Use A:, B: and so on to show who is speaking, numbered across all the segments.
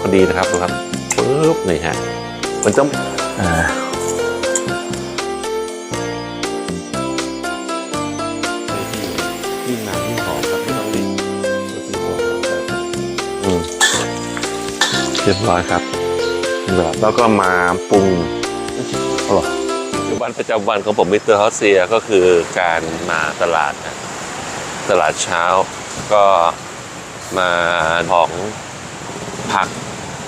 A: พอดีนะครับดูครับปึ๊บนี่ฮะมันจะอ่ายิ่งนานยิ่งหอมครับไม่ต้องรีบอืมเรียบร้อยครับแล้วก็มาปรุงอร่อยวันประจำวันของผมมิสเตอร์ฮอสเซียก็คือการมาตลาดนะตลาดเช้าก็มาของ ผัก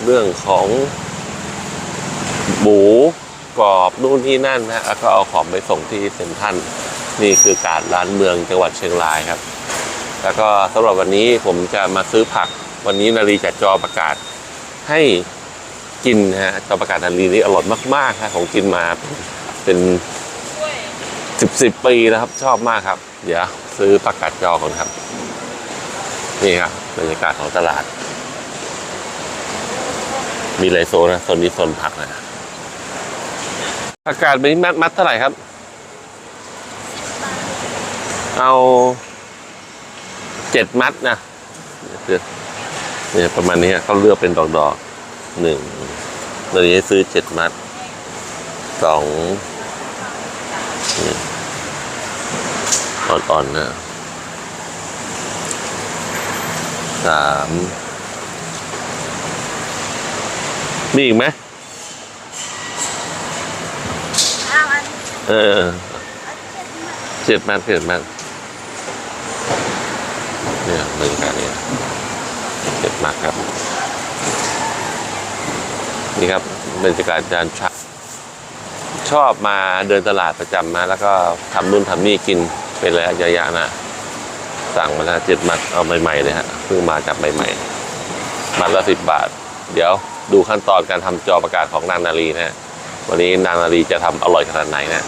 A: เรื่องของหมูกรอบนู่นที่นั่นนะแล้วก็เอาของไปส่งที่เซ็นทรัลนี่คือการร้านเมืองจังหวัดเชียงรายครับ แล้วก็สำหรับวันนี้ผมจะมาซื้อผักวันนี้นารีจัดจอประกาศให้กินนะฮะจอประกาศนารีนี่อร่อยมากๆฮะของกินมาเป็นสิบสิบปีแล้วครับ ชอบมากครับ เดี๋ยวซื้อประกาศจอก่อนครับ นี่ครับบรรยากาศของตลาด มีหลายโซนนะโซนนี้โซนผักนะอากาศเป็นมัดมัดเท่าไหร่ครับ เอาเจ็ดมัดนะเนี่ยประมาณนี้เขาเลือกเป็นดอกดอกๆหนึ่งตอนนี้ซื้อเจ็ดมัดสองอ่อนๆนะสาม มีอีกไหม
B: อ้าวอัน
A: เออเจ็ดมัดเจ็ดมัดเนี่ยบรรยากาศเนี่ยเจ็ดมัดครับ นี่ครับบรรยากาศจานชาชอบมาเดินตลาดประจำมา แล้วก็ทำนู่นทำนี่กินเป็นระยะๆนะสั่งมาแล้วเจ็ดมัดเอาใหม่ๆเลยฮะเพิ่งมาจากใหม่ๆมัดละสิบบาท เดี๋ยว ดูขั้นตอนการทำจอประกาศของนางนาลีนะฮะวันนี้นางนาลีจะทำอร่อยขนาดไหนนะ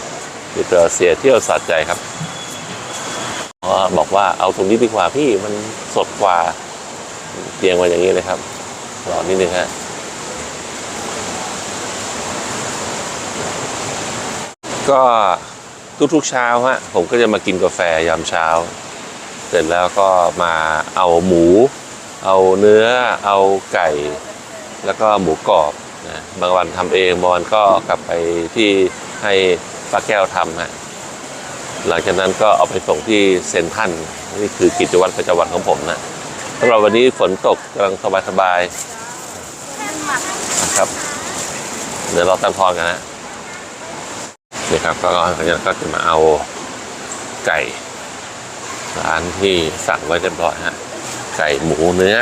A: มิสเตอร์เสียเที่ยวสัตใจครับบอกว่าเอาตรงนี้ดีกว่าพี่มันสดกว่าเตียงมาอย่างนี้เลยครับรอนิดนึงฮะก็ทุกๆเช้าฮะผมก็จะมากินกาแฟยามเช้า เสร็จแล้วก็มาเอาหมู เอาเนื้อ เอาไก่ แล้วก็หมูกรอบนะบางวันทำเองบางวันก็กลับไปที่ให้ป้าแก้วทำฮะหลังจากนั้นก็เอาไปส่งที่เซนทันนี่คือกิจวัตรประจำวันของผมนะสำหรับวันนี้ฝนตกกำลังสบายๆนะครับ เดี๋ยวเราตั้งทอนกันนะนี่ครับก็ก็จะก็จะมาเอาไก่ ร้านที่สั่งไว้เรียบร้อยฮะไก่หมูเนื้อ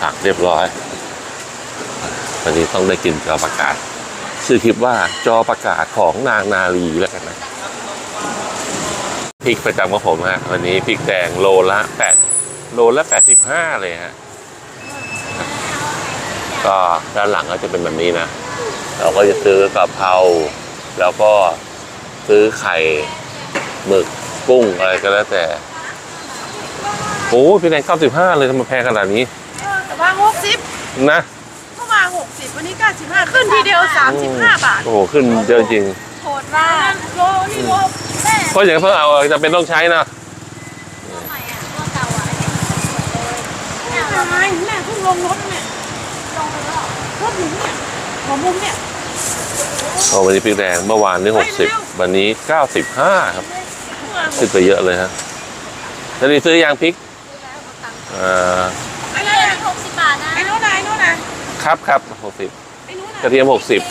A: ผักเรียบร้อย วันนี้ต้องได้กินจอประกาศ ชื่อคลิปว่าจอประกาศของนางนาลีแล้วกันนะพริกประจำของผมฮะวันนี้พริกแดงโลละแปดโลละแปดสิบห้าเลยฮะก็ด้านหลังก็จะเป็นแบบนี้นะ เราก็จะซื้อกะเพราแล้วก็ซื้อไข่หมึกกุ้งอะไรก็แล้วแต่โอ้พี่แดงเก้าสิบห้าเลยทำไมแพงขนาดนี้
B: เออแต่ว่าหกสิบ
A: นะ
B: เมื่ อวานหกสิบวันนี้เก้าสิบห้าขึ้นทีเดียวสามสิบห้าบาท
A: โอ้โหขึ้นเยอะจริง
B: โหดมากโลนี่โลแม่
A: เพราะอย่างเพิ่งเอาจะเป็นต้องใช้นะ
B: ทำไมแม่เพิ่งลงรถเนี่ยลงไปแล้วรถหนูเนี่ยหัวมุมเนี่ย
A: โอ้วันนี้พริกแดงเมื่อวานนี่หกสิบวันนี้เก้าสิบห้าครับ
B: เมื่อวาน
A: ขึ้นไปเยอะเลยฮะแล้วนี่ซื้อยางพริกอ่า ครับครับหกสิบ
B: ไอ้นู่นน่ะ
A: กระเทียมหกสิบ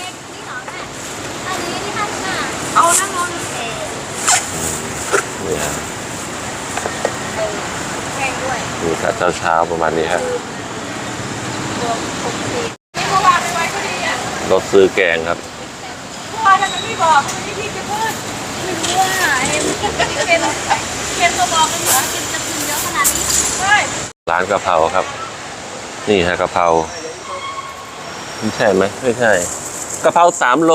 B: เอานั่งนอน
A: นี่ฮะ
B: แพงด้วย
A: นี่ครับเช้าๆประมาณนี้ฮะ
B: นี่เมื่อวานไปไว้ก็ดีอะ
A: รถซื้อแกงครับ
B: เมื่อวานทำไมไม่บอกทำไมพี่จะพูดไม่รู้ว่าเอ็มเคนเคนตัวบอกกันอยู่ว่าเคนจะกินเยอะขนาดนี้ใช่
A: ร้านกะเพราครับ นี่ฮะกะเพรา ไม่ใช่ไหมไม่ใช่กะเพราสามโล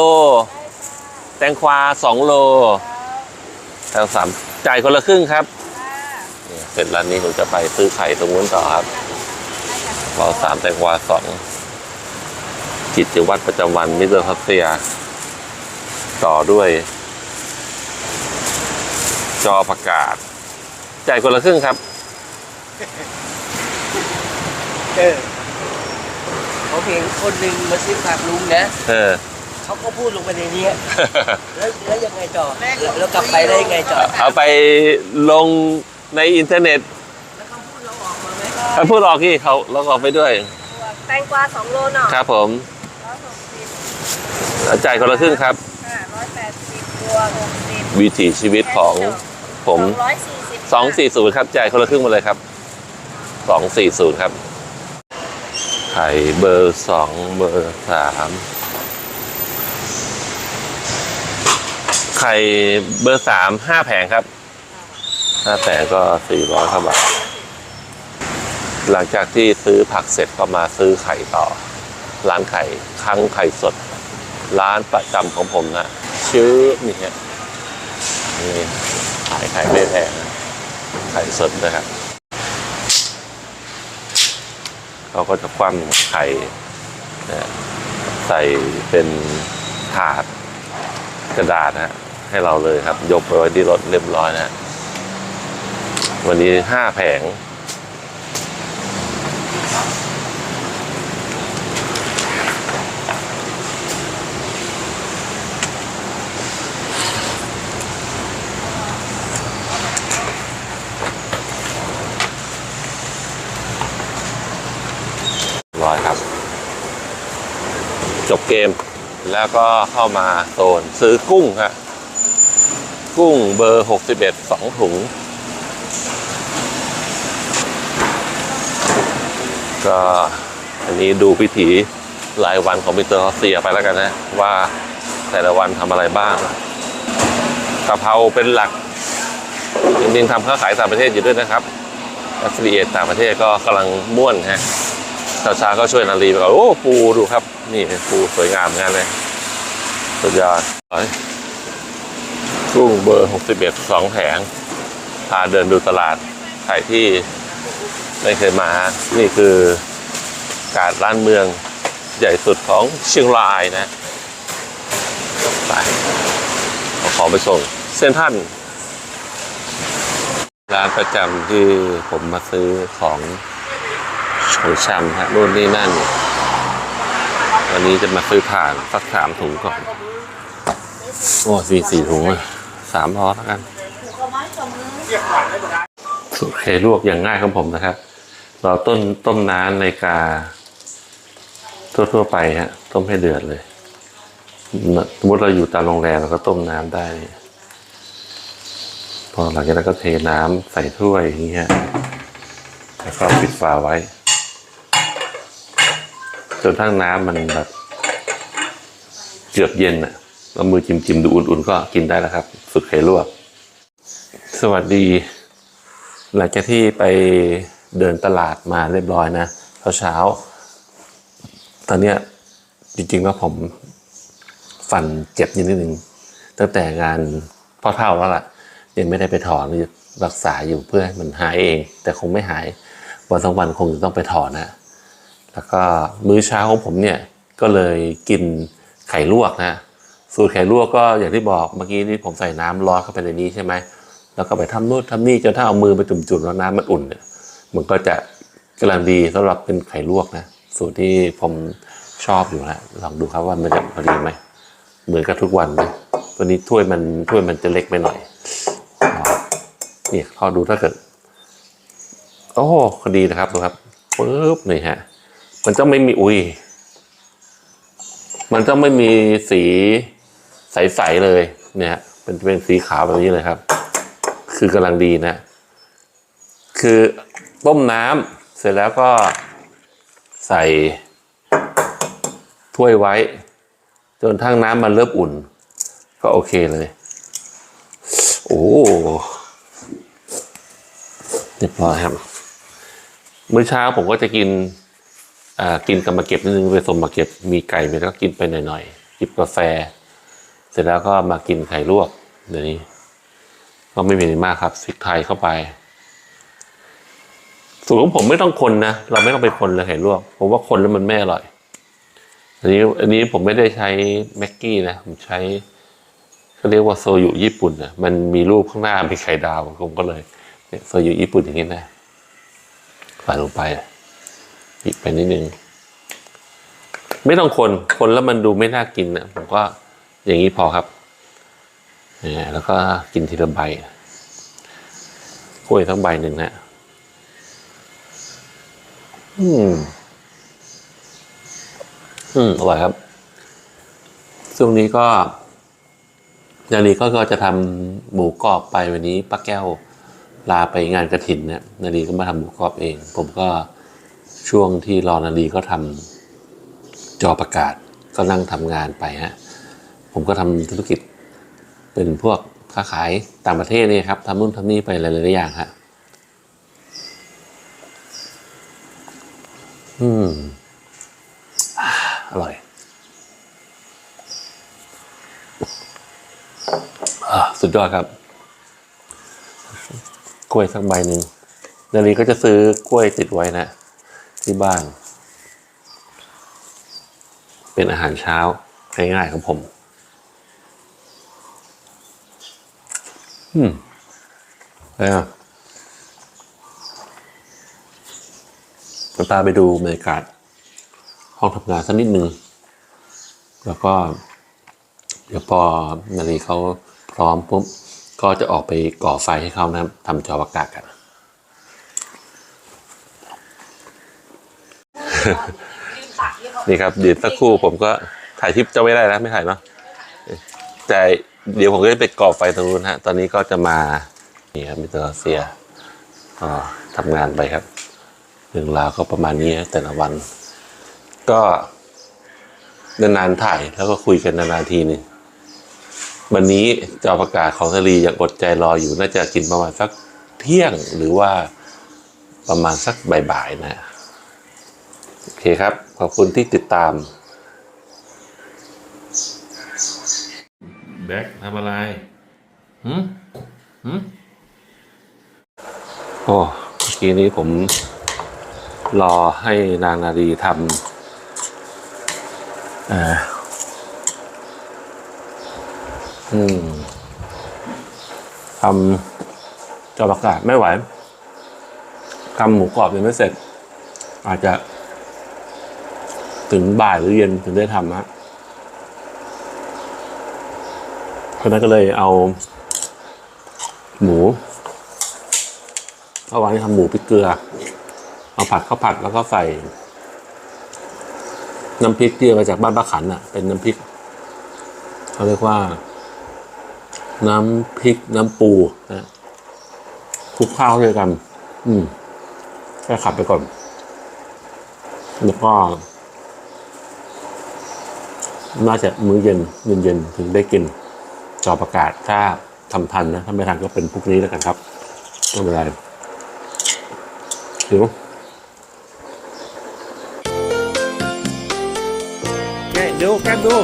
A: แตงควาสองโลแตงสามจ่ายคนละครึ่งครับนี่เสร็จร้านนี้ผมจะไปซื้อไข่ตรงนู้นต่อครับกะเพราสามแตงควาสองกิจวัตรประจำวันมิสเตอร์พัสเซีย ต่อด้วย จอประกาศ จ่ายคนละครึ่งครับ
C: เออ เขาเห็นคนหนึ่งมาซื้อผักลุงนะ
A: เออ
C: เขาก็พูดลงไปในเนี้ยแล้วแล้วยังไงต่อแล้วแล้วกลับไปได้ยังไงต่อ
A: เอาไปลงในอินเทอร์เน็ต
C: แล้วเขาพูดเราออกมาไหม
A: เขาพูดออกที่เขาเราออกไปด้วย
B: แตงกวาสองโลเนาะ
A: ครับผม
B: ร้อยหกสิบ
A: จ่ายคนละครึ่งครับ
B: ห้าร้อยแปดสิบบัวหกสิบ
A: วิถีชีวิตของผม
B: ร้อยสี่สิบ
A: สองสี่ศูนย์ครับจ่ายคนละครึ่งหมาเลยครับสองสี่ศูนย์ครับ ไข่เบอร์สองเบอร์สามไข่เบอร์สามห้าแผงครับห้าแผงก็สี่ร้อยครับบาทหลังจากที่ซื้อผักเสร็จก็มาซื้อไข่ต่อ ร้านไข่ครั้งไข่สด ร้านประจำของผมนะชื่อนี่ฮะนี่ขายไข่ไม่แพงนะไข่สดนะครับ เขาก็จะคว่ำไข่ใส่เป็นถาดกระดาษนะฮะให้เราเลยครับ ยกไปไว้ที่รถเรียบร้อยนะฮะวันนี้ห้าแผง ร้อยครับ จบเกมแล้วก็เข้ามาโซนซื้อกุ้งฮะกุ้งเบอร์ 61 2 ถุง ก็อันนี้ดูพิถีรายวันของมิสเตอร์ฮอสเซียไปแล้วกันนะ ว่าแต่ละวันทำอะไรบ้างกะเพราเป็นหลักจริงๆทำค้าขายต่างประเทศอยู่ด้วยนะครับ a f f i l i a ต่างประเทศก็กำลังม่วนฮะ ชาวชาก็ช่วยนารีไปก่อนโอ้ปูดูครับ นี่ปูสวยงามเหมือนเลยสุดยอดกุ้งเบอร์ 61สองแผงพาเดินดูตลาดใครที่ไม่เคยมา นี่คือการร้านเมืองใหญ่สุดของเชียงรายนะไปเอาของไปส่งเส้นท่านร้านประจำที่ผมมาซื้อของ ของชำฮะนู่นนี่นั่น วันนี้จะมาซื้อถ่านสักสามถุงก่อน โอ้สี่สี่ถุงอะสามพอแล้วกัน
B: ผูกเอาไม้กับมือ
A: สูตรเคลวกอย่างง่ายของผมนะครับ เราต้นต้มน้ำในกา ทั่วๆไปฮะ ต้มให้เดือดเลยสมมติเราอยู่ตามโรงแรมเราก็ต้มน้ำได้ พอหลังจากนั้นก็เทน้ำใส่ถ้วยอย่างเงี้ยแล้วก็ปิดฝาไว้ จนทั้งน้ำมันแบบเกือบเย็นอะเรามือจิ้มจิ้มๆดูอุ่นๆก็กินได้แล้วครับสุดเคลวก สวัสดี หลังจากที่ไปเดินตลาดมาเรียบร้อยนะเช้าๆตอนเนี้ยจริงๆว่าผมฟันเจ็บนิดนึงตั้งแต่งานพ่อเท่าแล้วล่ะ ยังไม่ได้ไปถอนรักษาอยู่เพื่อให้มันหายเอง แต่คงไม่หายวันสองวันคงจะต้องไปถอนนะ แล้วก็มื้อเช้าของผมเนี่ยก็เลยกินไข่ลวกนะสูตรไข่ลวกก็อย่างที่บอกเมื่อกี้ที่ผมใส่น้ำร้อนเข้าไปในนี้ใช่ไหมแล้วก็ไปทำนู่นทำนี่จนถ้าเอามือไปจุ่มๆแล้วน้ำมันอุ่นเนี่ยมันก็จะกำลังดีสำหรับเป็นไข่ลวกนะสูตรที่ผมชอบอยู่แล้วลองดูครับว่ามันจะพอดีไหมเหมือนกับทุกวันไหมตัวนี้ถ้วยมันถ้วยมันจะเล็กไปหน่อยนี่พอดูถ้าเกิดโอ้พอดีนะครับดูครับปึ๊บนี่ฮะ มันจะไม่มีอุ้ย มันจะไม่มีสีใสๆเลย เนี่ย เป็นเป็นสีขาวแบบนี้เลยครับ คือกำลังดีนะ คือต้มน้ำเสร็จแล้วก็ใส่ถ้วยไว้ จนทั้งน้ำมันเริ่มอุ่น ก็โอเคเลย โอ้เรียบร้อยครับ มื้อเช้าผมก็จะกิน กินกับมาเก็บนิดนึงไปสมมาเก็บมีไก่ไปก็กินไปหน่อยๆจิบกาแฟ เสร็จแล้วก็มากินไข่ลวกเดี๋ยวนี้ ก็ไม่มีอะไรมากครับพริกไทยเข้าไป สูตรของผมไม่ต้องคนนะเราไม่ต้องไปคนเลยไข่ลวกผมว่าคนแล้วมันไม่อร่อย อันนี้อันนี้ผมไม่ได้ใช้แม็กกี้นะผมใช้เขาเรียกว่าโซยุญี่ปุ่นนะมันมีรูปข้างหน้ามีไข่ดาวผมก็เลยเนี่ยโซยุญี่ปุ่นอย่างนี้นะใส่ลงไป อีกไปนิดนึง ไม่ต้องคน คนแล้วมันดูไม่น่ากินนะผมก็อย่างนี้พอครับเนี่ยแล้วก็กินทีละใบกล้วยทั้งใบหนึ่งนะอืม อืมอร่อยครับ ช่วงนี้ก็นาลีก็จะทำหมูกรอบไปวันนี้ป้าแก้วลาไปงานกระถินเนี่ยนาลีก็มาทำหมูกรอบเอง ผมก็ ช่วงที่รอนาลีก็ทำจอประกาศก็นั่งทำงานไปฮะผมก็ทำธุรกิจเป็นพวกค้าขายต่างประเทศนี่ครับทำนู่นทำนี่ไปหลายๆอย่างฮะอืมอร่อยอสุดยอดครับ กล้วยสักใบหนึ่งนาลีก็จะซื้อกล้วยติดไว้นะ ที่บ้าน เป็นอาหารเช้าง่ายๆของผม อืมอะไรอะตาไปดูบรรยากาศห้องทำงานสักนิดนึง แล้วก็ เดี๋ยวพอนาลีเขาพร้อมปุ๊บก็จะออกไปก่อไฟให้เขานะครับทำจอประกาศกัน นี่ครับเดี๋ยวสักครู่ผมก็ถ่ายคลิปจะไม่ได้แล้วไม่ถ่ายเนาะแต่เดี๋ยวผมก็จะไปก่อไฟตรงนู้นฮะ ตอนนี้ก็จะมา นี่ครับมิสเตอร์เซียก็ทำงานไปครับเรื่องราวก็ประมาณนี้นะแต่ละวัน ก็นานๆถ่ายแล้วก็คุยกันนานๆทีนึงวันนี้จะเอาประกาศของทะลียังอดใจรออยู่น่าจะกินประมาณสักเที่ยงหรือว่าประมาณสักบ่ายๆนะโอ เคครับ ขอบคุณที่ติดตาม แบ็คทำอะไรหืมหืมโอ้เมื่อกี้นี้ผมรอให้นางนาดีทำเอ่ออืมทำจอประกาศไม่ไหวทำหมูกรอบยังไม่เสร็จ อาจจะ ถึงบ่ายหรือเย็นถึงได้ทำฮะเพราะนั้นก็เลยเอา หมูเอาไว้ทำหมูพริกเกลือ เอาผัดข้าวผัดแล้วก็ใส่ น้ำพริกที่เอมาจากบ้านป้าขันอะ เป็นน้ำพริกเขาเรียกว่า น้ำพริกน้ำปูนะคลุกข้าวด้วยกัน อืมแค่ขับไปก่อน แล้วก็ น่าจะมื้อเย็นเย็นเย็นๆถึงได้กินจอประกาศถ้าทำทันนะถ้าไม่ทันก็เป็นพรุ่งนี้แล้วกันครับไม่เป็นไรหิว
D: แกะดูแกะดู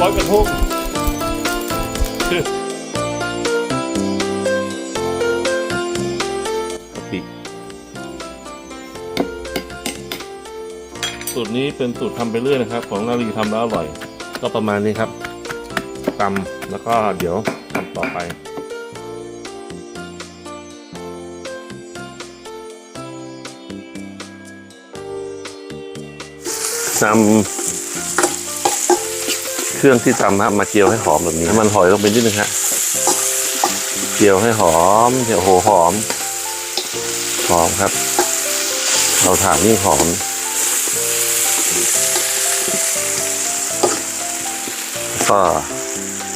D: ลอยกระทง สูตรนี้เป็นสูตรทำไปเรื่อยนะครับ ของนาลีทำแล้วอร่อย ก็ประมาณนี้ครับตำแล้วก็เดี๋ยวทำต่อไป
A: นำเครื่องที่ตำนะมาเจียวให้หอมแบบนี้น้มันหอยลงไปนิดนึงฮะเจียวให้หอมเดี๋ยวโหหอม หอมครับ เราถามนี่หอม ก็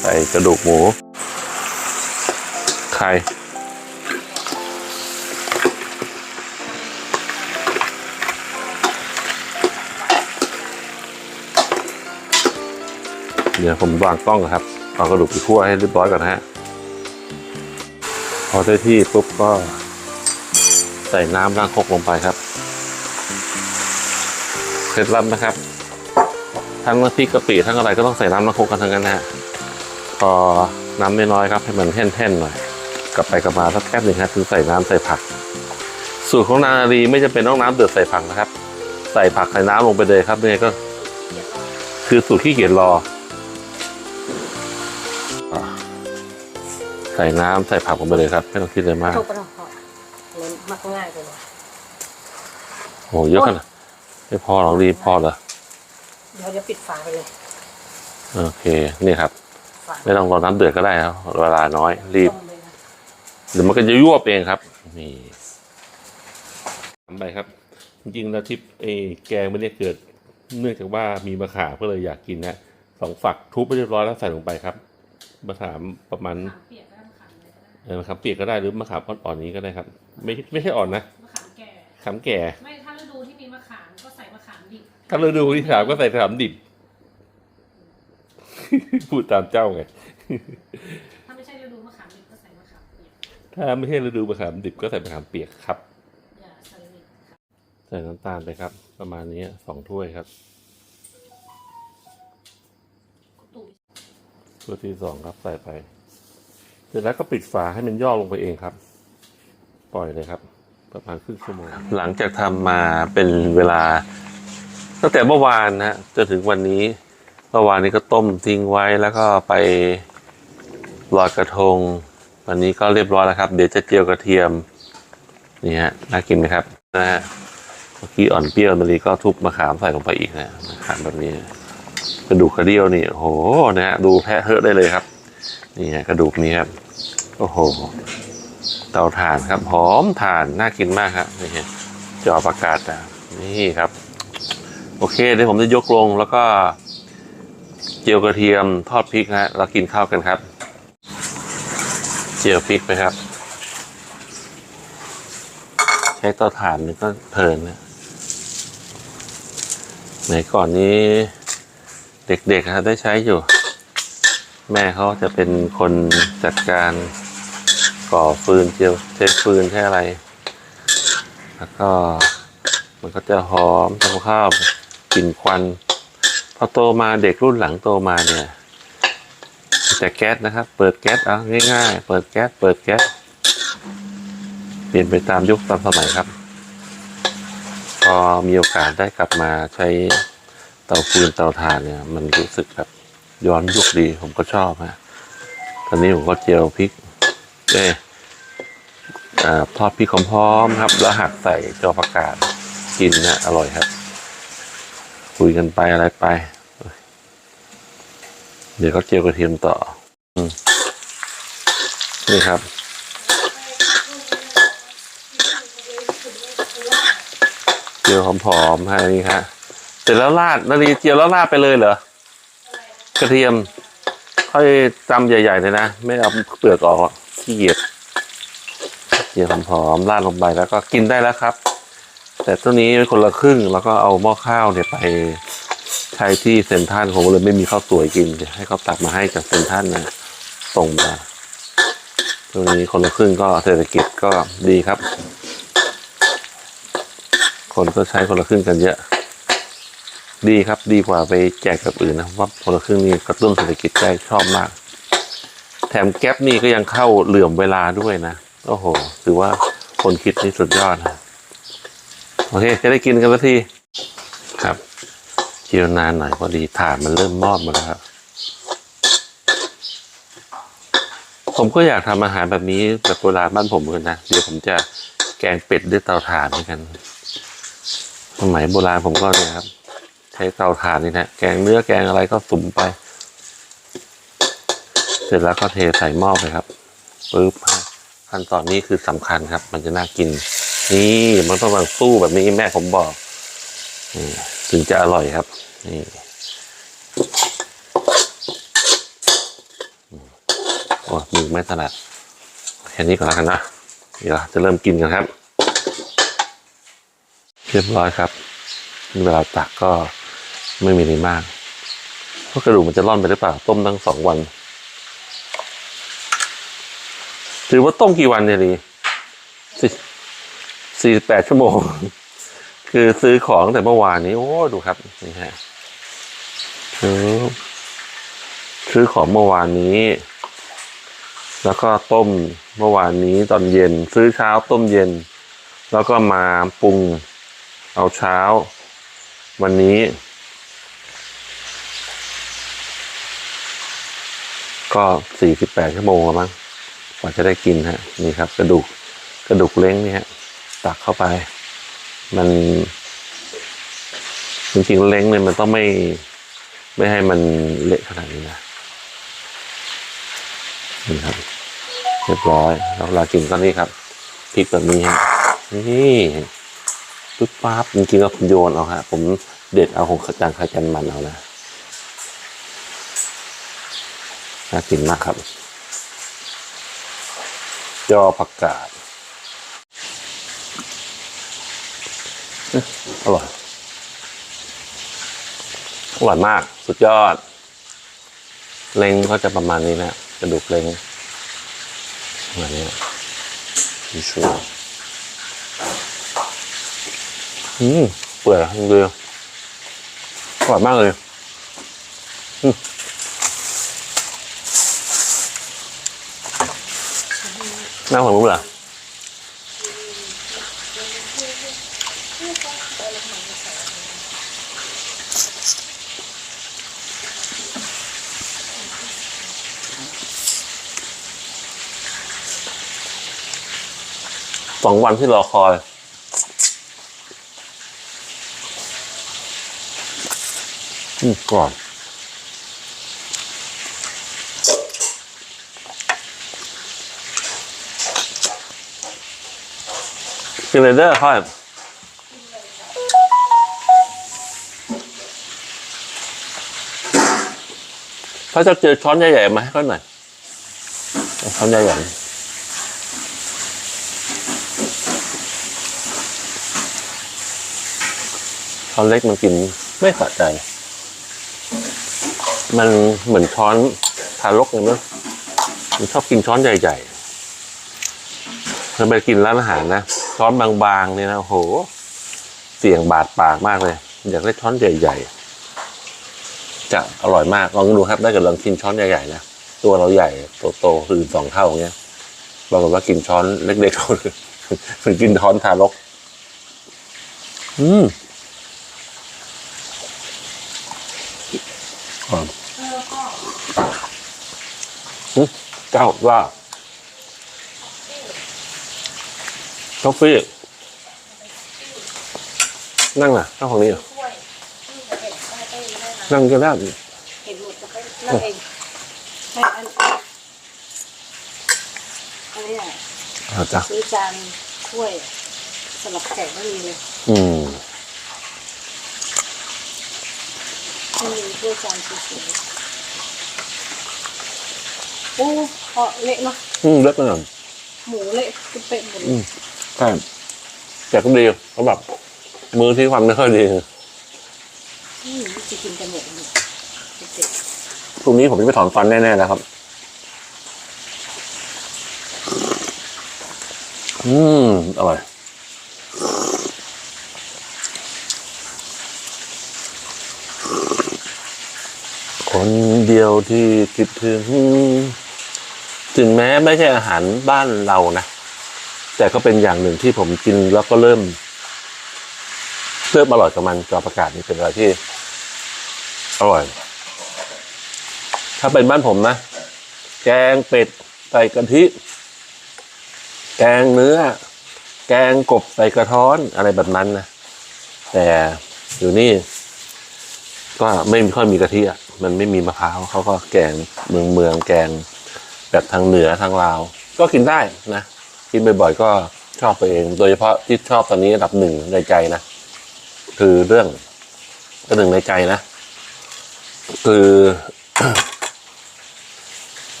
A: ใส่กระดูกหมู ไข่เดี๋ยวผมวางกล้องครับเอากระดูกไปคั่วให้เรียบร้อยก่อนฮะ พอได้ที่ปุ๊บก็ ใส่น้ำล้างคกลงไปครับ เคล็ดลับนะครับ ทั้งน้ำพริกกะปิทั้งอะไรก็ต้องใส่น้ำล้างครกกันทั้งนั้นนะฮะพอน้ำน้อยๆครับให้มันแห้นๆหน่อย กลับไปกลับมาสักแป๊บหนึ่งครับถึงใส่น้ำใส่ผัก สูตรของนางนารีไม่จำเป็นต้องน้ำเดือดใส่ผักนะครับ ใส่ผักใส่น้ำลงไปเลยครับยังไงก็ คือสูตรขี้เกียจรอ ใส่น้ำใส่ผักลงไปเลยครับไม่ต้องคิดอะไรมาก
B: ถูกปะเนาะเน้นมักง่ายเลย
A: โโหเยอะขนาดไม่พอหรอกรีบพอเหรอ
C: เดี๋ยวเดี๋ยวปิดฝาไปเลย
A: โอเค นี่ครับ
C: ฝา
A: ไม่ต้องรอน้ำเดือดก็ได้ครับเวลาน้อย รีบ
C: ต้มเลยนะ
A: เดี๋ยวมันก็จะยวบเองครับ นี่ทำไปครับ จริงๆแล้วที่ไอ้แกงไม่ได้เกิด เนื่องจากว่ามีมะขามก็เลยอยากกินนะสองฝักทุบไปเรียบร้อยแล้วใส่ลงไปครับมะขามประมาณ
B: มะขามเปียกก็ได้มะขามอะไรก็ได้
A: เออมะขามเปียกก็ได้หรือมะขามอ่อนๆนี้ก็ได้ครับ ไม่ไม่ใช่อ่อนนะ
B: มะขามแก่
A: ขามแก่
B: ไม่ถ้าฤดูที่มีมะขามก็ใส่มะขามดิบ
A: ถ้าเราดูที่สามก็ใส่ขามดิบ พูดตามเจ้าไง
B: ถ้าไม่ใช่ฤดูมะขามดิบก็ใส่มะขามเปียก
A: ถ้าไม่ใช่ฤดูมะขามดิบก็ใส่มะขามเปียกครับ
B: อย่าใส่ดิบค่ะ
A: ใส่น้ำตาลไปครับ ประมาณนี้สองถ้วยครับ
B: ตุ๋ย
A: ถ้วยที่สองครับใส่ไป เสร็จแล้วก็ปิดฝาให้มันย่อลงไปเองครับ ปล่อยเลยครับ ประมาณครึ่งชั่วโมง หลังจากทำมาเป็นเวลา ตั้งแต่เมื่อวานนะจนถึงวันนี้เมื่อวานนี้ก็ต้มทิ้งไว้แล้วก็ไปลอยกระทง วันนี้ก็เรียบร้อยแล้วครับ เดี๋ยวจะเจียวกระเทียมนี่ฮะน่ากินไหมครับนะฮะเมื่อกี้อ่อนเปรี้ยวมารีก็ทุบมะขามใส่ลงไปอีกนะมะขามแบบนี้กระดูกกระเดี่ยวนี่โอ้โหนะฮะดูแพะเทอะได้เลยครับ นี่ฮะกระดูกนี้ครับโอ้โหเตาถ่านครับหอมถ่านน่ากินมากครับนี่ฮะจอประกาศอะนี่ครับ อเคเดี๋ยวผมจะยกลงแล้วก็เจียวกระเทียมทอดพริกฮะแล้วกินข้าวกันครับ เจียวพริกไปครับ ใช้เตาถ่านมันก็เพลินนะไหนก่อนนี้เด็กๆครับได้ใช้อยู่ แม่เขาจะเป็นคนจัดการก่อฟืนเจียวใช้ฟืนใช้อะไร แล้วก็มันก็จะหอมทำข้าว กลิ่นควัน พอโตมาเด็กรุ่นหลังโตมาเนี่ยแต่แก๊สนะครับ เปิดแก๊สเอาง่ายๆ เปิดแก๊ส เปิดแก๊ส เปลี่ยนไปตามยุคตามสมัยครับ พอมีโอกาสได้กลับมาใช้เตาฟืนเตาถ่านเนี่ย มันรู้สึกแบบย้อนยุคดีผมก็ชอบฮะตอนนี้ผมก็เจียวพริก เอ้ยอ่าทอดพริกหอมๆครับ แล้วหักใส่จอผักกาดกินนะอร่อยครับ คุยกันไปอะไรไป เดี๋ยวก็เจียวกระเทียมต่อนี่ครับ เจียวหอมๆให้นี่ฮะเสร็จแล้วราดนาดีเจียวแล้วราดไปเลยเหรอกระเทียม ค่อยจำใหญ่ๆเลยนะ ไม่เอาเปลือกออกขี้เกียจเจียวหอมๆราดลงไปแล้วก็กินได้แล้วครับ แต่ตัวนี้เป็นคนละครึ่งแล้วก็เอาหม้อข้าวเนี่ยไปใช้ที่เซ็นทรัลผมเลยไม่มีข้าวสวยกินให้เขาตักมาให้จากเซ็นทรัลนะส่งมาตัวนี้คนละครึ่งก็เศรษฐกิจก็ดีครับ คนก็ใช้คนละครึ่งกันเยอะ ดีครับดีกว่าไปแจกกับอื่นนะว่าคนละครึ่งนี่กระตุ้นเศรษฐกิจได้ชอบมาก แถมแก๊ปนี่ก็ยังเข้าเหลื่อมเวลาด้วยนะโอ้โหถือว่าคนคิดนี่สุดยอดนะ โอเค จะได้กินกันสักทีครับเจียวนานหน่อยพอดีถ่านมันเริ่มมอดหมาแล้วครับ ผมก็อยากทำอาหารแบบนี้แบบโบราณบ้านผมเหมือนกันนะ เดี๋ยวผมจะแกงเป็ดด้วยเตาถ่านเหมือนกัน สมัยโบราณผมก็เนี่ยครับ ใช้เตาถ่านนี่นะแกงเนื้อแกงอะไรก็สุ่มไป เสร็จแล้วก็เทใส่หม้อไปครับปึ๊บขั้นตอนนี้คือสำคัญครับ มันจะน่ากิน นี่มันต้องวางสู้แบบนี้แม่ผมบอกถึงจะอร่อยครับ นี่โอ้มือไม่ถนัดแค่นี้ก่อนแล้วกันนะเดี๋ยวจะเริ่มกินกันครับเรียบร้อยครับเวลาตักก็ไม่มีอะไรมากเพราะกระดูกมันจะร่อนไปหรือเปล่า ต้มทั้งสองวัน ถือว่าต้มกี่วันเนี่ยลีสิี่สิบแปดชั่วโมง คือซื้อของแต่เมื่อวานนี้ โอ้ ดูครับ นี่ฮะซื้อซื้อของเมื่อวานนี้ แล้วก็ต้มเมื่อวานนี้ตอนเย็น ซื้อเช้าต้มเย็น แล้วก็มาปรุง เอาเช้า วันนี้ ก็สี่สิบแปดชั่วโมงแล้วมั้งกว่าจะได้กินฮะ นี่ครับ กระดูกกระดูกเล้งนี่ฮะ ตักเข้าไป มันจริงๆเล้งเนี่ยมันต้องไม่ ไม่ให้มันเละขนาดนี้นะนี่ครับ เรียบร้อยแล้วเวลากินก็นี่ครับพริกแบบนี้ฮะนี่ปุ๊บปั๊บจริงๆก็โยนเอาฮะผมเด็ดเอาของจานใครจานมันเอานะน่ากินมากครับยอผักกาดอื้อ อร่อย อร่อยมาก สุดยอด เล้งก็จะประมาณนี้นะกระดูกเล้งประมาณนี้มีชัวอืมเปื่อยทั้งเดียอร่อยมากเลยอืมน่าหอมมั้งเหรอ สองวันที่รอคอยอืมกรอบกินเลยเด้อค่อยถ้าจะเจอช้อนใหญ่ๆมาให้ก็หน่อยช้อนใหญ่ๆ ช้อนเล็กมันกินไม่สะใจ มันเหมือนช้อนทารกเลยมั้งมันชอบกินช้อนใหญ่ๆถ้าไปกินร้านอาหารนะ ช้อนบางๆเนี่ยนะโห เสี่ยงบาดปากมากเลย อยากได้ช้อนใหญ่ ๆ จะอร่อยมาก ลองดูครับ ได้กับลองกินช้อนใหญ่ๆนะ ตัวเราใหญ่โตๆคือสองเท่าอย่างเงี้ยปรากฏว่ากินช้อนเล็กๆเขาเหมือนกินช้อนทารก อืม หอมเก้าว่าท็อฟฟี่นั่งน่ะนั่งของนี้เหรอนั่งก็ได้
B: เห็นหมดจะไปนั่นเองไม่อันอันนี้อะ
A: เอาจ้ะ
B: ซื้อจานถ้วยสำหรับแขกไม่มีเลย
A: อืม
B: ไม่มีถ้วยจานสวยๆโอ้เพาะเละเนาะ
A: อืมเลิศมาก
B: หมูเละเป็นหมดเลย
A: ใช่แต่ก็ดีสำหรับมือที่ความไม่ค่อยดี
B: อืมจะกินกันหมดเลยเด็ก
A: พรุ่งนี้ผมจะไปถอนฟันแน่ๆแล้วครับ อืมอร่อย คนเดียวที่คิดถึง ถึงแม้ไม่ใช่อาหารบ้านเรานะ แต่ก็เป็นอย่างหนึ่งที่ผมกินแล้วก็เริ่มเริ่มอร่อยกับมันจอประกาศนี่เป็นอะไรที่ อร่อย ถ้าเป็นบ้านผมนะ แกงเป็ดใส่กะทิ แกงเนื้อ แกงกบใส่กระท้อนอะไรแบบนั้นนะ แต่อยู่นี่ ก็ไม่ค่อยมีกะทิอะมันไม่มีมะพร้าวเขาก็แกงเมืองเมืองแกง แบบทางเหนือทางลาว ก็กินได้นะ กินบ่อยๆก็ชอบไปเอง โดยเฉพาะที่ชอบตอนนี้อันดับหนึ่งในใจนะ คือเรื่องก็หนึ่งในใจนะ คือ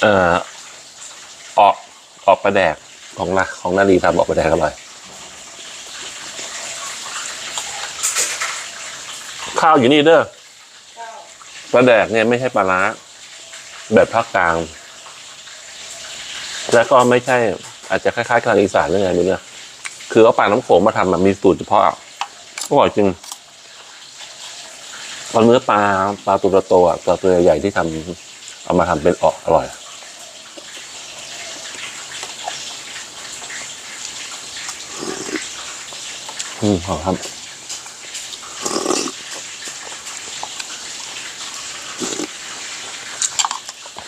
A: เอ่อออกออกประแดกของนาของนาลีทำออกประแดกอร่อย ข้าวอยู่นี่เด้อปลาแดกเนี่ยไม่ใช่ปลาร้าแบบภาคกลาง แล้วก็ไม่ใช่ อาจจะคล้ายๆกลางอีสานหรือไงไม่รู้นะคือเอาปลาน้ำโขงมาทำแบบมีสูตรเฉพาะอร่อยจริงเอาเนื้อปลาปลาตัวโตอะปลาตัวใหญ่ที่ทำเอามาทำเป็นออกอร่อย อืมขอบครับ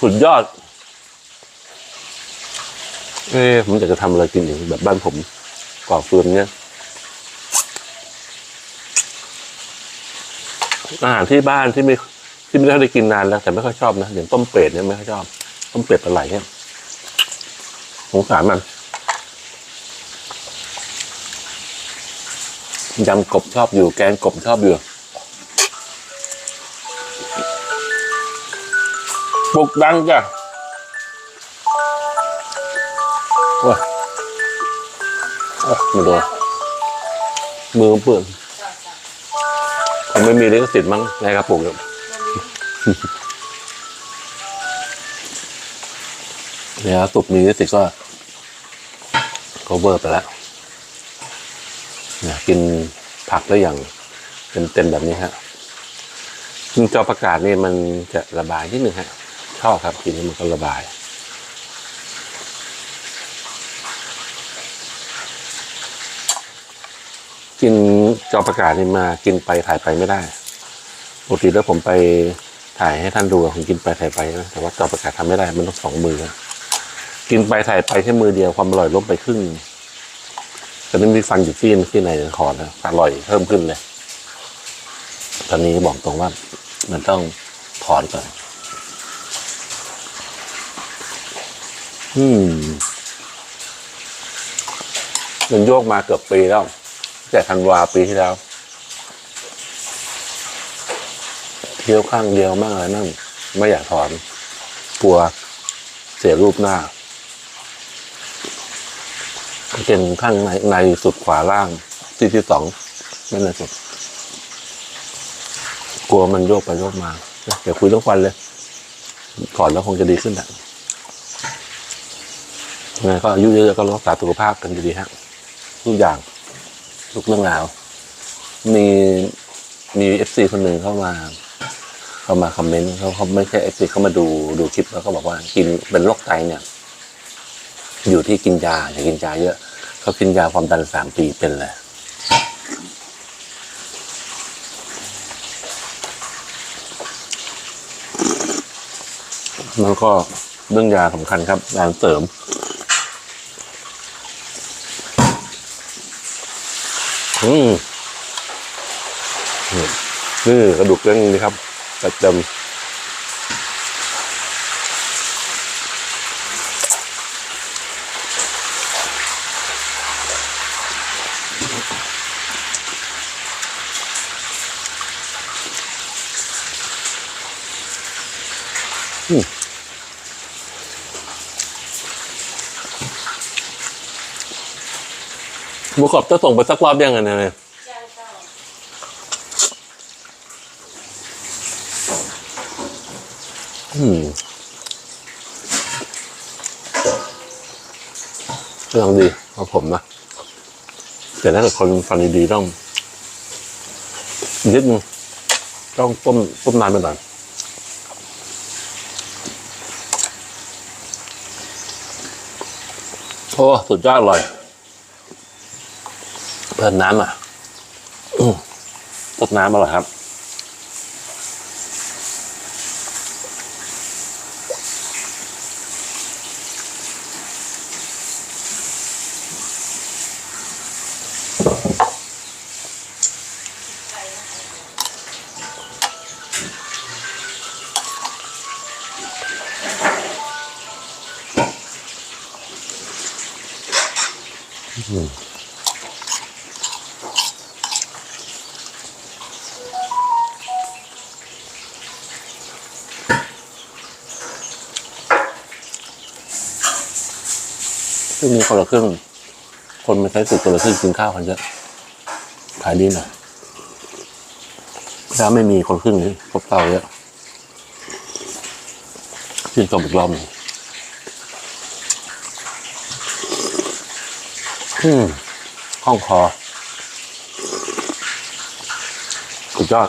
A: สุดยอด เอ๊ะผมอยากจะทำอะไรกินอย่างแบบบ้านผมก่อฟืนเนี่ยอาหารที่บ้านที่ไม่ที่ไม่ได้กินนานแล้วแต่ไม่ค่อยชอบนะอย่างต้มเป็ดเนี่ยไม่ค่อยชอบ ต้มเป็ดปลาไหลเนี่ยสงสารมันยำกบชอบอยู่ แกงกบชอบอยู่ ปลุกดังจ้ะโอ้ยโอ้ยมาดูมือเปื่อนผมไม่มีลิขสิทธิ์มั้งในกระปุกเนี่ยเนี่ยสุกมีลิขสิทธิ์ก็ cover ไปแล้วเนี่ยกินผักได้อย่างเต็มๆแบบนี้ฮะจอประกาศนี่มันจะระบายนิดนึงฮะ ชอบครับกินแล้วมันก็ระบาย กินจอประกาศนี่มากินไปถ่ายไปไม่ได้ปกติแล้วผมไปถ่ายให้ท่านดูผมกินไปถ่ายไปนะแต่ว่าจอประกาศทำไม่ได้มันต้องสองมือกินไปถ่ายไปแค่มือเดียวความอร่อยลดไปครึ่งต่นี่มีฟันอยู่ที่ที่ในคอนะอร่อยเพิ่มขึ้นเลย ตอนนี้บอกตรงว่ามันต้องถอนก่อน อืมมันโยกมาเกือบปีแล้ว แต่ธันวาปีที่แล้ว เที่ยวข้างเดียวมากอะไรมั่งไม่อยากถอนกลัวเสียรูปหน้าเป็นข้างในในสุดขวาล่างที่ที่สองนั่นแหละสุด กลัวมันโยกไปโยกมา เดี๋ยวคุยทุกวันเลยถอนแล้วคงจะดีขึ้นแหละ ยังไงก็อายุเยอะๆก็รักษาสุขภาพกันดีๆฮะทุกอย่างทุกเรื่องราว มีมีเอฟซีคนหนึ่งเข้ามาเข้ามาคอมเมนต์เขาเขาไม่ใช่เอฟซีเขามาดูดูคลิปแล้วก็บอกว่ากินเป็นโรคไตเนี่ย อยู่ที่กินยาอย่ากินยาเยอะเขากินยาความดันสามปีเป็นเลยแล้วก็เรื่องยาสำคัญครับยาเสริม อืมนี่นี่กระดูกเรื่องนี้ครับประจำ บุกบจะส่งไปสักรอบยังไงเนี่ยอืมกำลังดีเอาผมนะ แต่ถ้าเกิดคนฟันดีๆต้องนิดนึงต้องต้มต้มนานไปหน่อยโอ้สุดยอดอร่อย เพิ่มน้ำอะอืมต้มน้ำอร่อยครับ ซึ่งมีคนละครึ่ง คนมาใช้สิทธิ์คนละครึ่งกินข้าวกันเยอะขายดีหน่อยถ้าไม่มีคนครึ่งนี่พบเตาเยอะชื่นชมอีกรอบหนึ่งอืมห้องคอสุดยอด